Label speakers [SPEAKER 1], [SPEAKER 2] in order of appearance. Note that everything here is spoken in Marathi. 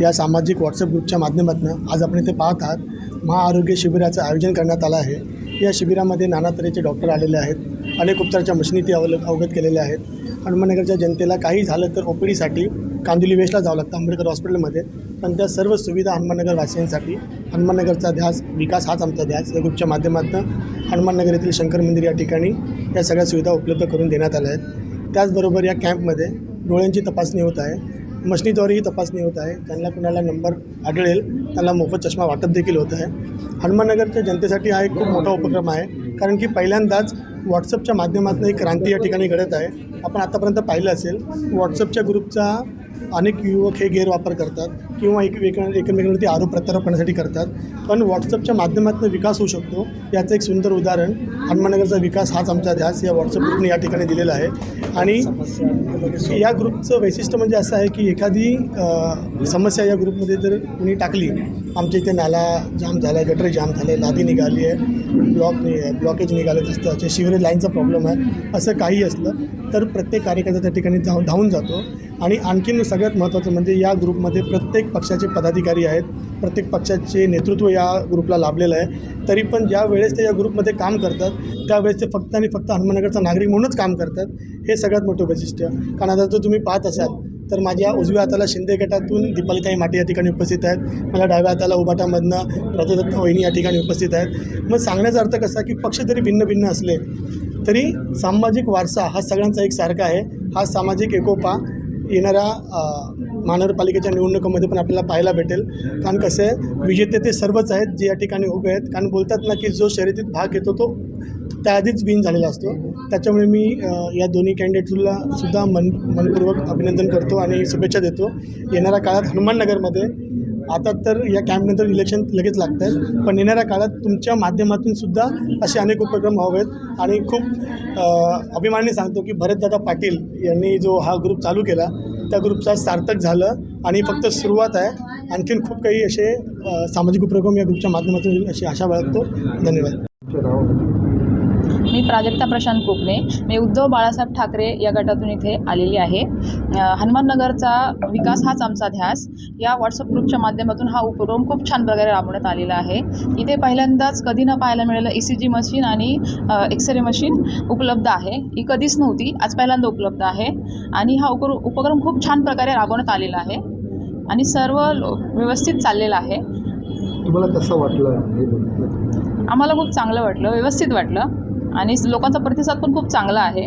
[SPEAKER 1] या सामाजिक व्हॉट्सअप ग्रुपच्या माध्यमातून आज आपण इथे पाहत आहात. महाआरोग्य शिबिराचं आयोजन करण्यात आलं आहे. या शिबिरामध्ये नाना तऱ्हेचे डॉक्टर आलेले आहेत. अनेक उपचाराच्या मशिनी ते अवल अवगत केलेल्या आहेत. हनुमाननगरच्या जनतेला काही झालं तर ओ पी डीसाठी कांदिवली वेस्टला जावं लागतं आंबेडकर हॉस्पिटलमध्ये. पण त्या सर्व सुविधा हनुमाननगरवासियांसाठी हनुमाननगरचा ध्यास विकास हाच आमचा ध्यास या ग्रुपच्या माध्यमातून हनुमाननगर येथील शंकर मंदिर या ठिकाणी या सगळ्या सुविधा उपलब्ध करून देण्यात आल्या आहेत. त्याचबरोबर या कॅम्पमध्ये डोळ्यांची तपासणी होत आहे. मशनीद्वारेही तपासणी होत आहे. त्यांना कुणाला नंबर आढळेल त्यांना मोफत चष्मा वाटप देखील होत आहे. हनुमाननगरच्या जनतेसाठी हा एक खूप मोठा उपक्रम आहे कारण की पहिल्यांदाच व्हॉट्सअपच्या माध्यमातून एक क्रांती या ठिकाणी घडत आहे. आपण आतापर्यंत पाहिलं असेल व्हॉट्सअपच्या ग्रुपचा अनेक युवक हे गैरवापर करतात किंवा एक वेक एकमेकांवरती आरोप प्रत्यारोप करण्यासाठी करतात. पण व्हॉट्सअपच्या माध्यमातून विकास होऊ शकतो. याचं एक सुंदर उदाहरण हनुमाननगरचा विकास हाच आमचा ध्यास या व्हॉट्सअप ग्रुपने या ठिकाणी दिलेला आहे. आणि या ग्रुपचं वैशिष्ट्य म्हणजे असं आहे की एखादी समस्या या ग्रुपमध्ये जर कुणी टाकली आमच्या इथे नाला जाम झाला आहे गटर जाम झाले लादी निघाली आहे ब्लॉक नि ब्लॉकेज निघाले रस्त्याचे शिवरेज लाईनचा प्रॉब्लेम आहे असं काही असलं तर प्रत्येक कार्यकर्ता त्या ठिकाणी धाव धावून जातो. आणि आणखीन सगळ्यात महत्त्वाचं म्हणजे या ग्रुपमध्ये प्रत्येक पक्षाचे पदाधिकारी आहेत प्रत्येक पक्षाचे नेतृत्व या ग्रुपला लाभलेलं आहे. तरी पण ज्या वेळेस ते या ग्रुपमध्ये काम करतात त्यावेळेस ते फक्त आणि फक्त हनुमानगरचा नागरिक म्हणूनच काम करतात हे सगळ्यात मोठं वैशिष्ट्य. कारण आता जर तुम्ही पाहत असाल तर माझ्या उजव्या हाताला शिंदे गटातून दीपालिताई माटे या ठिकाणी उपस्थित आहेत. मला डाव्या हाताला उबाटामधनं प्रजादत्त वहिनी या ठिकाणी उपस्थित आहेत. मग सांगण्याचा अर्थ कसा की पक्ष जरी भिन्न भिन्न असले तरी सामाजिक वारसा हा सगळ्यांचा एक सारखा आहे. हा सामाजिक एकोपा येणारा महानगरपालिकेच्या निवडणुकामध्ये पण आपल्याला पाहायला भेटेल. कारण कसं आहे विजेते ते सर्वच आहेत जे या ठिकाणी उभे आहेत. कारण बोलतात ना की जो शर्यतीत भाग घेतो तो त्याआधीच बिन झालेला असतो. त्याच्यामुळे मी या दोन्ही कॅन्डिडेटला सुद्धा मन मनपूर्वक अभिनंदन करतो आणि शुभेच्छा देतो. येणाऱ्या काळात हनुमाननगरमध्ये आता तर या कॅम्पनंतर इलेक्शन लगेच लागत आहेत पण येणाऱ्या काळात तुमच्या माध्यमातून सुद्धा असे अनेक उपक्रम व्हावेत. आणि खूप अभिमानाने सांगतो की भरतदादा पाटील यांनी जो हा ग्रुप चालू केला त्या ग्रुपचा सार्थक झालं आणि फक्त सुरुवात आहे. आणखीन खूप काही असे सामाजिक उपक्रम या ग्रुपच्या माध्यमातून होईल अशी आशा बाळगतो. धन्यवाद.
[SPEAKER 2] मी प्राजक्ता प्रशांत कोकणे. मी उद्धव बाळासाहेब ठाकरे या गटातून इथे आलेली आहे. हनुमाननगरचा विकास हाच आमचा ध्यास. या व्हॉट्सअप ग्रुपच्या माध्यमातून हा उपक्रम खूप छान प्रकारे राबवण्यात आलेला आहे. इथे पहिल्यांदाच कधी न पाहायला मिळालं ई सी जी मशीन आणि एक्सरे मशीन उपलब्ध आहे. ही कधीच नव्हती आज पहिल्यांदा उपलब्ध आहे. आणि हा उकर उपक्रम खूप छान प्रकारे राबवण्यात आलेला आहे. आणि सर्व व्यवस्थित चाललेलं आहे.
[SPEAKER 3] तुम्हाला कसं वाटलं
[SPEAKER 2] आम्हाला खूप चांगलं वाटलं व्यवस्थित वाटलं. आणि लोकांचा प्रतिसाद पण खूप चांगला आहे.